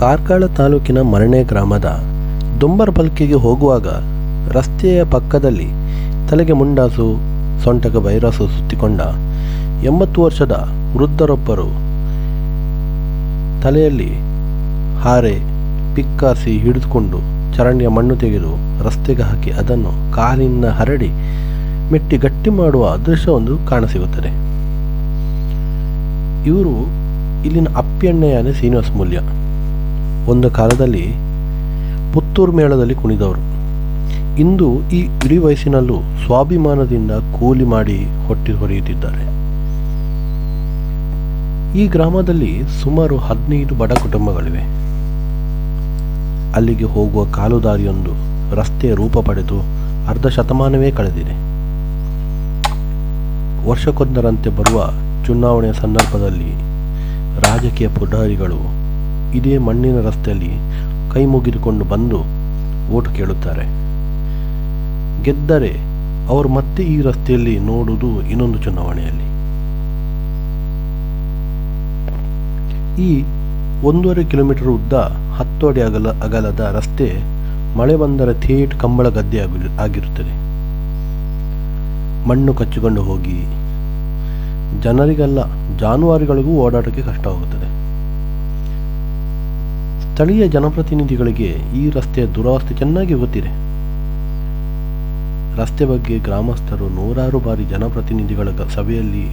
ಕಾರ್ಕಳ ತಾಲೂಕಿನ ಮರಣೆ ಗ್ರಾಮದ ದುಂಬರ್ ಬಲ್ಕಿಗೆ ಹೋಗುವಾಗ ರಸ್ತೆಯ ಪಕ್ಕದಲ್ಲಿ ತಲೆಗೆ ಮುಂಡಾಸು ಸೊಂಟಕ ವೈರಸು ಸುತ್ತಿಕೊಂಡ ಎಂಬತ್ತು ವರ್ಷದ ವೃದ್ಧರೊಬ್ಬರು ತಲೆಯಲ್ಲಿ ಹಾರೆ, ಪಿಕ್ಕಾಸಿ ಹಿಡಿದುಕೊಂಡು ಚರಂಡಿಯ ಮಣ್ಣು ತೆಗೆದು ರಸ್ತೆಗೆ ಹಾಕಿ ಅದನ್ನು ಕಾಲಿನ ಹರಡಿ ಮೆಟ್ಟಿ ಗಟ್ಟಿ ಮಾಡುವ ಅದೃಶ್ಯವೊಂದು ಕಾಣಸಿಗುತ್ತದೆ. ಇವರು ಇಲ್ಲಿನ ಅಪ್ಪೆಣ್ಣೆಯಾನೆ ಶ್ರೀನಿವಾಸ ಮೂಲ್ಯ. ಒಂದು ಕಾಲದಲ್ಲಿ ಪುತ್ತೂರು ಮೇಳದಲ್ಲಿ ಕುಣಿದವರು. ಇಂದು ಈ ಇಡೀ ವಯಸ್ಸಿನಲ್ಲೂ ಸ್ವಾಭಿಮಾನದಿಂದ ಕೂಲಿ ಮಾಡಿ ಹೊಟ್ಟಿ ಹೊರೆಯುತ್ತಿದ್ದಾರೆ. ಈ ಗ್ರಾಮದಲ್ಲಿ ಸುಮಾರು ಹದಿನೈದು ಬಡ ಕುಟುಂಬಗಳಿವೆ. ಅಲ್ಲಿಗೆ ಹೋಗುವ ಕಾಲುದಾರಿಯೊಂದು ರಸ್ತೆಯ ರೂಪ ಪಡೆದು ಅರ್ಧ ಶತಮಾನವೇ ಕಳೆದಿದೆ. ವರ್ಷಕ್ಕೊಂದರಂತೆ ಬರುವ ಚುನಾವಣೆಯ ಸಂದರ್ಭದಲ್ಲಿ ರಾಜಕೀಯ ಪುಢಾರಿಗಳು ಇದೇ ಮಣ್ಣಿನ ರಸ್ತೆಯಲ್ಲಿ ಕೈ ಮುಗಿದುಕೊಂಡು ಬಂದು ಓಟು ಕೇಳುತ್ತಾರೆ. ಗೆದ್ದರೆ ಅವರು ಮತ್ತೆ ಈ ರಸ್ತೆಯಲ್ಲಿ ನೋಡುವುದು ಇನ್ನೊಂದು ಚುನಾವಣೆಯಲ್ಲಿ. ಈ ಒಂದೂವರೆ ಕಿಲೋಮೀಟರ್ ಉದ್ದ ಹತ್ತು ಅಡಿ ಅಗಲ ಅಗಲದ ರಸ್ತೆ ಮಳೆ ಬಂದರೆ ಥೇಟ್ ಕಂಬಳ ಗದ್ದೆ ಆಗಿ ಆಗಿರುತ್ತದೆ. ಮಣ್ಣು ಕಚ್ಚಿಕೊಂಡು ಹೋಗಿ. ಜನರಿಗೆಲ್ಲ ಜಾನುವಾರುಗಳಿಗೂ ಓಡಾಟಕ್ಕೆ ಕಷ್ಟವಾಗುತ್ತದೆ ಸ್ಥಳೀಯ ಜನಪ್ರತಿನಿಧಿಗಳಿಗೆ ಈ ರಸ್ತೆಯ ದುರವಸ್ಥೆ ಚೆನ್ನಾಗಿ ಗೊತ್ತಿದೆ. ರಸ್ತೆ ಬಗ್ಗೆ ಗ್ರಾಮಸ್ಥರು ನೂರಾರು ಬಾರಿ ಜನಪ್ರತಿನಿಧಿಗಳ ಸಭೆಯಲ್ಲಿ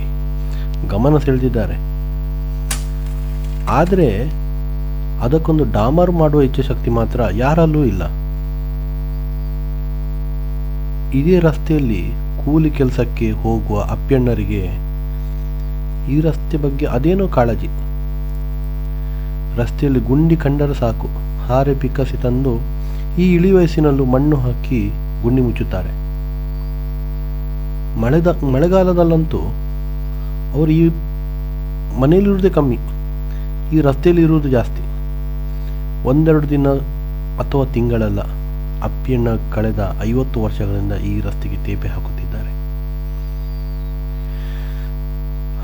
ಗಮನ ಸೆಳೆದಿದ್ದಾರೆ. ಆದರೆ ಅದಕ್ಕೊಂದು ಡಾಮರ್ ಮಾಡುವ ಇಚ್ಛಾಶಕ್ತಿ ಮಾತ್ರ ಯಾರಲ್ಲೂ ಇಲ್ಲ. ಇದೇ ರಸ್ತೆಯಲ್ಲಿ ಕೂಲಿ ಕೆಲಸಕ್ಕೆ ಹೋಗುವ ಅಪ್ಪಣ್ಣರಿಗೆ ಈ ರಸ್ತೆ ಬಗ್ಗೆ ಅದೇನೋ ಕಾಳಜಿ. ರಸ್ತೆಯಲ್ಲಿ ಗುಂಡಿ ಕಂಡರೆ ಸಾಕು. ಹಾರೆ ಪಿಕ್ಕಸಿ ತಂದು ಈ ಇಳಿ ವಯಸ್ಸಿನಲ್ಲೂ ಮಣ್ಣು ಹಾಕಿ ಗುಂಡಿ ಮುಚ್ಚುತ್ತಾರೆ. ಮಳೆದ, ಮಳೆಗಾಲದಲ್ಲಂತೂ ಅವರು ಈ ಮನೆಯಲ್ಲಿರುವುದೇ ಕಮ್ಮಿ. ಈ ರಸ್ತೆಯಲ್ಲಿ ಇರುವುದು ಜಾಸ್ತಿ. ಒಂದೆರಡು ದಿನ ಅಥವಾ ತಿಂಗಳಲ್ಲ. ಅಪ್ಪಿಯಣ್ಣ ಕಳೆದ ಐವತ್ತು ವರ್ಷಗಳಿಂದ ಈ ರಸ್ತೆಗೆ ತೇಪೆ ಹಾಕುತ್ತಿದ್ದಾರೆ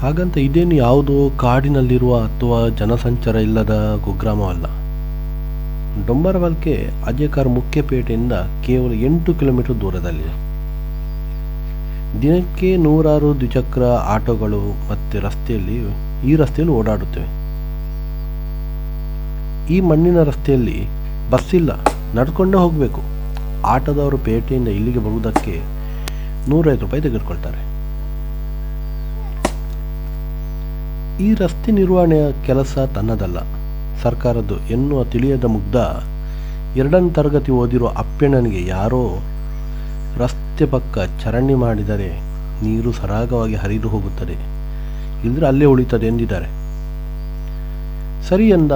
ಹಾಗಂತ ಇದೇನು ಯಾವುದೋ ಕಾಡಿನಲ್ಲಿರುವ ಅಥವಾ ಜನಸಂಚಾರ ಇಲ್ಲದ ಕುಗ್ರಾಮವಲ್ಲ ಡೊಂಬರವಲ್ಕೆ ಅಜಯಕಾರ್ ಮುಖ್ಯಪೇಟೆಯಿಂದ ಕೇವಲ ಎಂಟು ಕಿಲೋಮೀಟರ್ ದೂರದಲ್ಲಿದೆ. ದಿನಕ್ಕೆ ನೂರಾರು ದ್ವಿಚಕ್ರ ಆಟೋಗಳು ಮತ್ತು ರಸ್ತೆಯಲ್ಲಿ, ಈ ರಸ್ತೆಯಲ್ಲಿ ಓಡಾಡುತ್ತವೆ. ಈ ಮಣ್ಣಿನ ರಸ್ತೆಯಲ್ಲಿ ಬಸ್ ಇಲ್ಲ, ನಡ್ಕೊಂಡೇ ಹೋಗಬೇಕು. ಆಟೋದವರು ಪೇಟೆಯಿಂದ ಇಲ್ಲಿಗೆ ಬರುವುದಕ್ಕೆ ನೂರೈವತ್ತು ರೂಪಾಯಿ ತೆಗೆದುಕೊಳ್ತಾರೆ. ಈ ರಸ್ತೆ ನಿರ್ವಹಣೆಯ ಕೆಲಸ ತನ್ನದಲ್ಲ. ಸರ್ಕಾರದ್ದು ಎನ್ನುವ ತಿಳಿಯದ ಮುಗ್ಧ ಎರಡನೇ ತರಗತಿ ಓದಿರುವ ಅಪ್ಪಣ್ಣನಿಗೆ ಯಾರೋ ರಸ್ತೆ ಪಕ್ಕ ಚರಂಡಿ ಮಾಡಿದರೆ ನೀರು ಸರಾಗವಾಗಿ ಹರಿದು ಹೋಗುತ್ತದೆ. ಇಲ್ಲದ್ರೆ ಅಲ್ಲೇ ಉಳಿತದೆ ಎಂದಿದ್ದಾರೆ. ಸರಿ ಎಂದ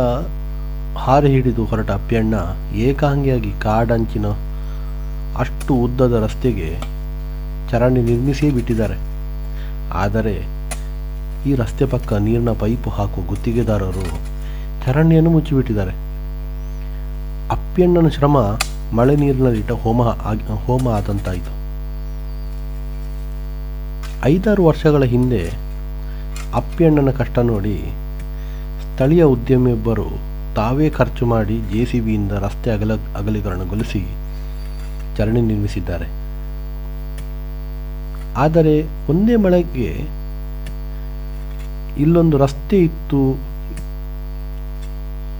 ಹಾರೆ ಹಿಡಿದು ಹೊರಟ ಅಪ್ಪಣ್ಣ ಏಕಾಂಗಿಯಾಗಿ ಕಾಡಂಚಿನ ಅಷ್ಟು ಉದ್ದದ ರಸ್ತೆಗೆ ಚರಂಡಿ ನಿರ್ಮಿಸಿಯೇ ಬಿಟ್ಟಿದ್ದಾರೆ. ಆದರೆ ಈ ರಸ್ತೆ ಪಕ್ಕ ನೀರಿನ ಪೈಪು ಹಾಕುವ ಗುತ್ತಿಗೆದಾರರು ಚರಂಡಿಯನ್ನು ಮುಚ್ಚಿಬಿಟ್ಟಿದ್ದಾರೆ. ಅಪ್ಪಣ್ಣನ ಶ್ರಮ ಮಳೆ ನೀರಿನಲ್ಲಿಟ್ಟ ಹೋಮ ಆಗಿ, ಹೋಮ ಆದಂತಾಯಿತು. ಐದಾರು ವರ್ಷಗಳ ಹಿಂದೆ ಅಪ್ಪಣ್ಣನ ಕಷ್ಟ ನೋಡಿ ಸ್ಥಳೀಯ ಉದ್ಯಮಿಯೊಬ್ಬರು ತಾವೇ ಖರ್ಚು ಮಾಡಿ ಜೆ ಸಿ ಬಿಯಿಂದ ರಸ್ತೆ ಅಗಲ ಅಗಲೀಕರಣಗೊಳಿಸಿ ಚರಣಿ ನಿರ್ಮಿಸಿದ್ದಾರೆ. ಆದರೆ ಒಂದೇ ಮಳೆಗೆ ಇಲ್ಲೊಂದು ರಸ್ತೆ ಇತ್ತು.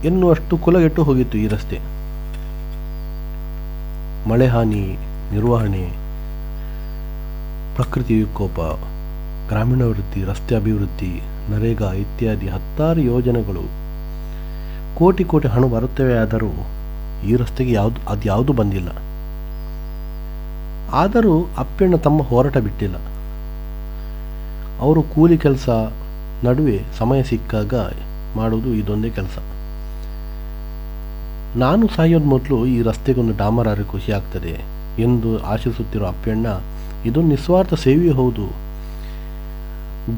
ಎನ್ನುವಷ್ಟು ಕುಲಗೆಟ್ಟು ಹೋಗಿತ್ತು ಈ ರಸ್ತೆ. ಮಳೆ ಹಾನಿ, ನಿರ್ವಹಣೆ ಪ್ರಕೃತಿ ವಿಕೋಪ ಗ್ರಾಮೀಣಾಭಿವೃದ್ಧಿ, ರಸ್ತೆ ಅಭಿವೃದ್ಧಿ, ನರೇಗಾ ಇತ್ಯಾದಿ ಹತ್ತಾರು ಯೋಜನೆಗಳು. ಕೋಟಿ ಕೋಟಿ ಹಣ ಬರುತ್ತವೆ ಆದರೂ ಈ ರಸ್ತೆಗೆ ಯಾವುದು, ಅದ್ಯಾವುದು ಬಂದಿಲ್ಲ. ಆದರೂ ಅಪ್ಪಣ್ಣ ತಮ್ಮ ಹೋರಾಟ ಬಿಟ್ಟಿಲ್ಲ. ಅವರು ಕೂಲಿ ಕೆಲಸ ನಡುವೆ ಸಮಯ ಸಿಕ್ಕಾಗ ಮಾಡೋದು ಇದೊಂದೇ ಕೆಲಸ. ನಾನು ಸಾಯೋದು ಮೊದಲು ಈ ರಸ್ತೆಗೊಂದು ಡಾಮರಾರಿ ಖುಷಿ ಆಗ್ತದೆ ಎಂದು ಆಶಿಸುತ್ತಿರುವ ಅಪ್ಪಣ್ಣ, ಇದು ನಿಸ್ವಾರ್ಥ ಸೇವೆಯೂ ಹೌದು.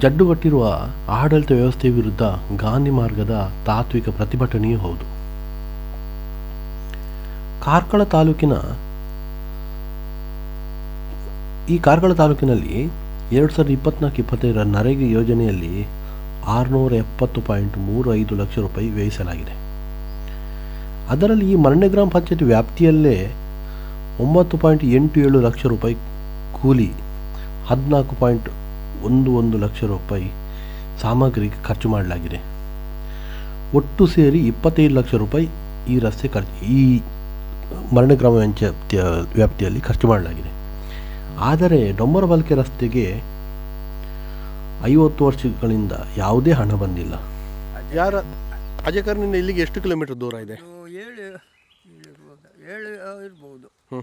ಜಡ್ಡುಗಟ್ಟಿರುವ ಆಡಳಿತ ವ್ಯವಸ್ಥೆ ವಿರುದ್ಧ ಗಾಂಧಿ ಮಾರ್ಗದ ತಾತ್ವಿಕ ಪ್ರತಿಭಟನೆಯೂ ಹೌದು. ಕಾರ್ಕಳ ತಾಲೂಕಿನ ಈ ಕಾರ್ಕಳ ತಾಲೂಕಿನಲ್ಲಿ ಎರಡು ಸಾವಿರದ ಇಪ್ಪತ್ನಾಲ್ಕು, ಇಪ್ಪತ್ತೈದರ ನರೇಗಾ ಯೋಜನೆಯಲ್ಲಿ ಆರುನೂರ ಎಪ್ಪತ್ತು ಪಾಯಿಂಟ್ ಮೂರು ಐದು ಲಕ್ಷ ರೂಪಾಯಿ ವ್ಯಯಿಸಲಾಗಿದೆ. ಅದರಲ್ಲಿ ಈ ಮರಣ್ಯ ಗ್ರಾಮ ಪಂಚಾಯತ್ ವ್ಯಾಪ್ತಿಯಲ್ಲೇ ಒಂಬತ್ತು ಪಾಯಿಂಟ್ ಎಂಟು ಏಳು ಲಕ್ಷ ರೂಪಾಯಿ ಕೂಲಿ, ಹದಿನಾಲ್ಕು ಪಾಯಿಂಟ್ ಒಂದು ಒಂದು ಲಕ್ಷ ರೂಪಾಯಿ ಸಾಮಗ್ರಿಗೆ ಖರ್ಚು ಮಾಡಲಾಗಿದೆ. ಒಟ್ಟು ಸೇರಿ ಇಪ್ಪತ್ತೈದು ಲಕ್ಷ ರೂಪಾಯಿ ಈ ರಸ್ತೆ ಖರ್ಚು, ಈ ಮರಣ್ಯ ಗ್ರಾಮ ಪಂಚಾಯತ್ ವ್ಯಾಪ್ತಿಯಲ್ಲಿ ಖರ್ಚು ಮಾಡಲಾಗಿದೆ. ಆದರೆ ಡೊಂಬರಬಲ್ಕೆ ರಸ್ತೆಗೆ ಐವತ್ತು ವರ್ಷಗಳಿಂದ ಯಾವುದೇ ಹಣ ಬಂದಿಲ್ಲ. ಯಾರ ಅಜಕರ್ನಿಂದ ಇಲ್ಲಿಗೆ ಎಷ್ಟು ಕಿಲೋಮೀಟರ್ ದೂರ ಇದೆ? ಏಳು ಏಳು ಇರ್ಬೋದು. ಹ್ಞೂ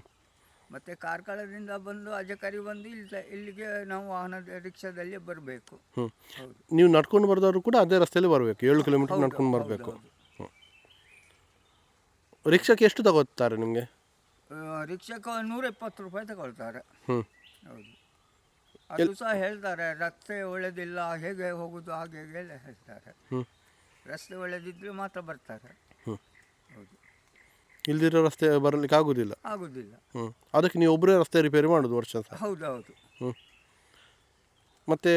ಮತ್ತು ಕಾರ್ಕಳದಿಂದ ಬಂದು ಅಜಕರಿ ಬಂದು ಇಲ್ಲಿ ಇಲ್ಲಿಗೆ ನಾವು ವಾಹನ ರಿಕ್ಷಾದಲ್ಲಿ ಬರಬೇಕು. ನೀವು ನಡ್ಕೊಂಡು ಬರೋದವರು ಕೂಡ ಅದೇ ರಸ್ತೆಯಲ್ಲಿ ಬರಬೇಕು. ಏಳು ಕಿಲೋಮೀಟರ್ ನಡ್ಕೊಂಡು ಬರಬೇಕು. ರಿಕ್ಷಾಕ್ಕೆ ಎಷ್ಟು ತಗೋತಾರೆ ನಿಮಗೆ? ರಿಕ್ಷಾಕ್ಕೆ ನೂರ ಇಪ್ಪತ್ತು ರೂಪಾಯಿ ತಗೊಳ್ತಾರೆ. ಹ್ಞೂ ಹೌದು. ಅದು ಸಹ ಹೇಳ್ತಾರೆ ರಸ್ತೆ ಒಳ್ಳೆದಿಲ್ಲ ಹೇಗೆ ಹೋಗುದು ಹಾಗೆ ಹೀಗೆ ಎಲ್ಲ ಹೇಳ್ತಾರೆ. ರಸ್ತೆ ಒಳ್ಳೆದಿದ್ರೆ ಮಾತ್ರ ಬರ್ತಾರೆ. ಹೌದು. ಇಲ್ದಿರೋ ರಸ್ತೆ ಬರಲಿಕ್ಕೆ ಆಗುದಿಲ್ಲ? ಆಗುದಿಲ್ಲ. ಹ್ಞೂ ಅದಕ್ಕೆ ನೀವು ಒಬ್ಬರೇ ರಸ್ತೆ ರಿಪೇರಿ ಮಾಡೋದು ವರ್ಷ ಸಹ? ಹೌದು ಹೌದು ಹ್ಞೂ ಮತ್ತು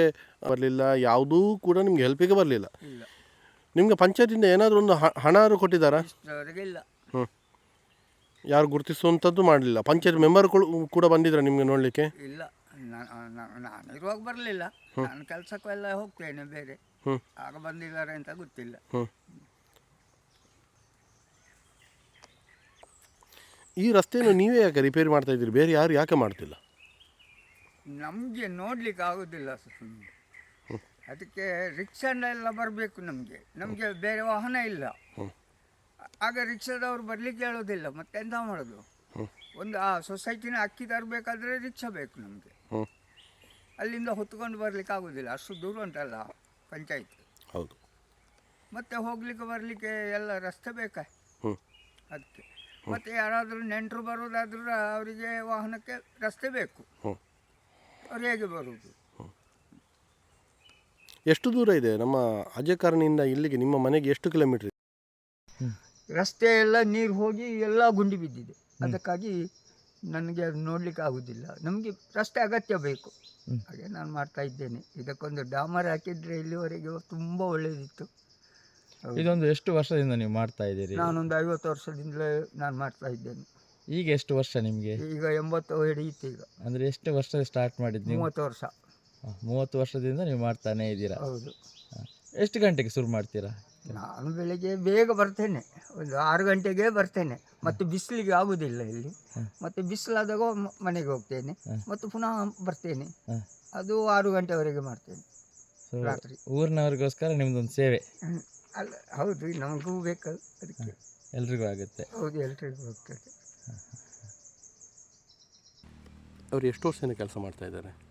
ಬರಲಿಲ್ಲ ಯಾವುದೂ ಕೂಡ ನಿಮ್ಗೆ ಹೆಲ್ಪಿಗೆ ಬರಲಿಲ್ಲ? ಇಲ್ಲ. ನಿಮಗೆ ಪಂಚಾಯತಿಂದ ಏನಾದರೂ ಒಂದು ಹ- ಹಣ ಆದ್ರೂ ಕೊಟ್ಟಿದ್ದಾರಾ ಇಲ್ಲ. ಹ್ಞೂ ಯಾರು ಗುರುತಿಸುವಂಥದ್ದು ಮಾಡಲಿಲ್ಲ. ಪಂಚಾಯತ್ ಮೆಂಬರ್ಗಳು ಕೂಡ ಬಂದಿದ್ರ ನಿಮಗೆ ನೋಡಲಿಕ್ಕೆ? ಇಲ್ಲ. ನಾನು ಇರುವಾಗ ಬರಲಿಲ್ಲ. ನಾನು ಕೆಲಸಕ್ಕೆಲ್ಲ ಹೋಗ್ತೇನೆ ಬೇರೆ. ಆಗ ಬಂದಿದ್ದಾರೆ ಅಂತ ಗೊತ್ತಿಲ್ಲ. ಈ ರಸ್ತೆಯನ್ನು ನೀವೇ ಯಾಕೆ ರಿಪೇರಿ ಮಾಡ್ತಾ ಇದ್ದೀರಿ? ಬೇರೆ ಯಾರು ಯಾಕೆ ಮಾಡ್ತಿಲ್ಲ? ನಮಗೆ ನೋಡ್ಲಿಕ್ಕೆ ಆಗೋದಿಲ್ಲ ಅದಕ್ಕೆ ರಿಕ್ಷಾ ಎಲ್ಲ ಬರಬೇಕು ನಮಗೆ. ನಮಗೆ ಬೇರೆ ವಾಹನ ಇಲ್ಲ. ಆಗ ರಿಕ್ಷಾದವ್ರು ಬರಲಿಕ್ಕೆ ಹೇಳೋದಿಲ್ಲ. ಮತ್ತೆ ಎಂತ ಮಾಡೋದು ಒಂದು ಆ ಸೊಸೈಟಿನ ಅಕ್ಕಿ ತರಬೇಕಾದ್ರೆ ರಿಕ್ಷಾ ಬೇಕು ನಮಗೆ. ಅಲ್ಲಿಂದ ಹೊತ್ಕೊಂಡು ಬರ್ಲಿಕ್ಕೆ ಆಗೋದಿಲ್ಲ. ಅಷ್ಟು ದೂರ ಉಂಟಲ್ಲ ಪಂಚಾಯತ್. ಹೌದು. ಮತ್ತೆ ಹೋಗ್ಲಿಕ್ಕೆ ಬರಲಿಕ್ಕೆ ಎಲ್ಲ ರಸ್ತೆ ಬೇಕಾ? ಅದಕ್ಕೆ. ಮತ್ತೆ ಯಾರಾದರೂ ನೆಂಟರು ಬರೋದಾದ್ರೂ ಅವರಿಗೆ ವಾಹನಕ್ಕೆ ರಸ್ತೆ ಬೇಕು. ಅವ್ರು ಹೇಗೆ ಬರುವುದು ಎಷ್ಟು ದೂರ ಇದೆ? ನಮ್ಮ ಅಜಕಾರಣಿಯಿಂದ ಇಲ್ಲಿಗೆ ನಿಮ್ಮ ಮನೆಗೆ ಎಷ್ಟು ಕಿಲೋಮೀಟರ್ ರಸ್ತೆ ಎಲ್ಲ ನೀರು ಹೋಗಿ ಎಲ್ಲ ಗುಂಡಿ ಬಿದ್ದಿದೆ. ಅದಕ್ಕಾಗಿ ನನಗೆ ಅದು ನೋಡಲಿಕ್ಕೆ ಆಗುದಿಲ್ಲ. ನಮಗೆ ರಸ್ತೆ ಅಗತ್ಯ ಬೇಕು. ಹಾಗೆ ನಾನು ಮಾಡ್ತಾ ಇದ್ದೇನೆ. ಇದಕ್ಕೊಂದು ಡಾಮರ್ ಹಾಕಿದ್ರೆ ಇಲ್ಲಿವರೆಗೆ ತುಂಬ ಒಳ್ಳೆಯದಿತ್ತು ಇದೊಂದು ಎಷ್ಟು ವರ್ಷದಿಂದ ನೀವು ಮಾಡ್ತಾ ಇದ್ದೀರಿ? ನಾನೊಂದು ಐವತ್ತು ವರ್ಷದಿಂದಲೇ ನಾನು ಮಾಡ್ತಾ ಇದ್ದೇನೆ. ಈಗ ಎಷ್ಟು ವರ್ಷ ನಿಮಗೆ? ಈಗ ಎಂಬತ್ತು ಹಿಡಿಯಿತು ಈಗ. ಅಂದರೆ ಎಷ್ಟು ವರ್ಷ ಸ್ಟಾರ್ಟ್ ಮಾಡಿದ್ದು ನೀವು? ಮೂವತ್ತು ವರ್ಷ. ಮೂವತ್ತು ವರ್ಷದಿಂದ ನೀವು ಮಾಡ್ತಾನೆ ಇದ್ದೀರಾ? ಹೌದು. ಎಷ್ಟು ಗಂಟೆಗೆ ಶುರು ಮಾಡ್ತೀರಾ? ನಾನು ಬೆಳಿಗ್ಗೆ ಬೇಗ ಬರ್ತೇನೆ. ಒಂದು ಆರು ಗಂಟೆಗೆ ಬರ್ತೇನೆ. ಮತ್ತು ಬಿಸಿಲಿಗೆ ಆಗುದಿಲ್ಲ ಇಲ್ಲಿ. ಮತ್ತು ಬಿಸಿಲಾದಾಗ ಮ- ಮನೆಗೆ ಹೋಗ್ತೇನೆ. ಮತ್ತು ಪುನಃ ಬರ್ತೇನೆ. ಅದು ಆರು ಗಂಟೆವರೆಗೆ ಮಾಡ್ತೇನೆ. ರಾತ್ರಿ. ಊರಿನವ್ರಿಗೋಸ್ಕರ ನಿಮ್ದೊಂದು ಸೇವೆ. ಹ್ಮ್. ಅಲ್ಲ ಹೌದು ನಮಗೂ ಬೇಕು ಅದಕ್ಕೆ. ಎಲ್ರಿಗೂ ಆಗುತ್ತೆ. ಹೌದು ಎಲ್ರಿಗೂ ಹೋಗ್ತದೆ ಅವ್ರು ಎಷ್ಟು ವರ್ಷದಿಂದ ಕೆಲಸ ಮಾಡ್ತಾ ಇದ್ದಾರೆ.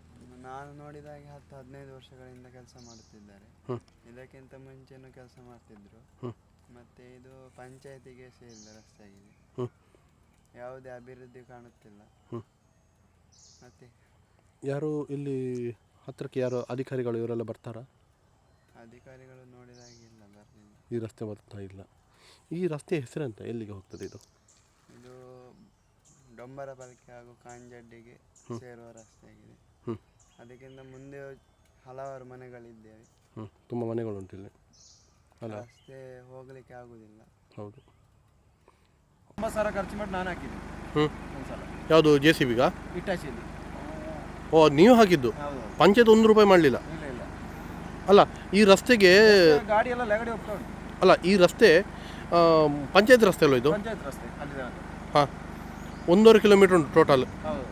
ನಾನು ನೋಡಿದಾಗೆ ಹತ್ತು ಹದಿನೈದು ವರ್ಷಗಳಿಂದ ಕೆಲಸ ಮಾಡುತ್ತಿದ್ದಾರೆ. ಇದಕ್ಕಿಂತ ಮುಂಚೆನೂ ಕೆಲಸ ಮಾಡ್ತಿದ್ರು. ಮತ್ತೆ ಇದು ಪಂಚಾಯತಿಗೆ ಸೇರಿದ ರಸ್ತೆ ಆಗಿದೆ ಹ್ಮ್. ಯಾವುದೇ ಅಭಿವೃದ್ಧಿ ಕಾಣುತ್ತಿಲ್ಲ. ಮತ್ತೆ? ಯಾರು ಇಲ್ಲಿ ಹತ್ತಿರಕ್ಕೆ ಯಾರು ಅಧಿಕಾರಿಗಳು ಇವರೆಲ್ಲ ಬರ್ತಾರಾ? ಅಧಿಕಾರಿಗಳು ನೋಡಿದಾಗೆ ಇಲ್ಲ ಬರಲಿಲ್ಲ. ಈ ರಸ್ತೆ ಬರ್ತಾ ಇಲ್ಲ. ಈ ರಸ್ತೆ ಹೆಸರಂತ? ಎಲ್ಲಿಗೆ ಹೋಗ್ತದೆ ಇದು? ಇದು ಡೊಂಬರ ಬಲ್ಕೆ ಹಾಗೂ ಕಾಂಜಡ್ಡಿಗೆ ಸೇರುವ ರಸ್ತೆ ಆಗಿದೆ ಹ್ಮ್. ಅದಕ್ಕಿಂತ ಮುಂದೆ ಹಲವಾರು ಮನೆಗಳಿದ್ದೇವೆ. ಹ್ಞೂ ತುಂಬ ಮನೆಗಳುಂಟು ಇಲ್ಲಿ. ಅಲ್ಲ? ರಸ್ತೆ ಹೋಗಲಿಕ್ಕೆ ಆಗುವುದಿಲ್ಲ ಹೌದು. ತುಂಬ ಸಾವಿರ ಖರ್ಚು ಮಾಡಿ ನಾನು ಹಾಕಿದ್ದೆ. ಹ್ಞೂ ಒಂದ್ಸಲ. ಯಾವುದು ಜೆ ಸಿ ಬಿಗಾ? ಇಟ್ಟಾಚಿಯಲ್ಲಿ. ಓ ನೀವು ಹಾಕಿದ್ದು? ಹೌದು ಪಂಚಾಯತ್ ಒಂದು ರೂಪಾಯಿ ಮಾಡಲಿಲ್ಲ? ಇಲ್ಲ ಇಲ್ಲ. ಅಲ್ಲ ಈ ರಸ್ತೆಗೆ ಗಾಡಿ ಎಲ್ಲ ಲಗಡೆ ಹೋಗ್ತಾ ಉಂಟು. ಅಲ್ಲ ಈ ರಸ್ತೆ ಆ, ಪಂಚಾಯತ್ ರಸ್ತೆ ಅಲ್ಲ ಇದು? ಪಂಚಾಯತ್ ರಸ್ತೆ ಅಲ್ಲಿ ಹಾಂ. ಒಂದೂವರೆ ಕಿಲೋಮೀಟರ್ ಉಂಟು ಟೋಟಲ್ ಹೌದು.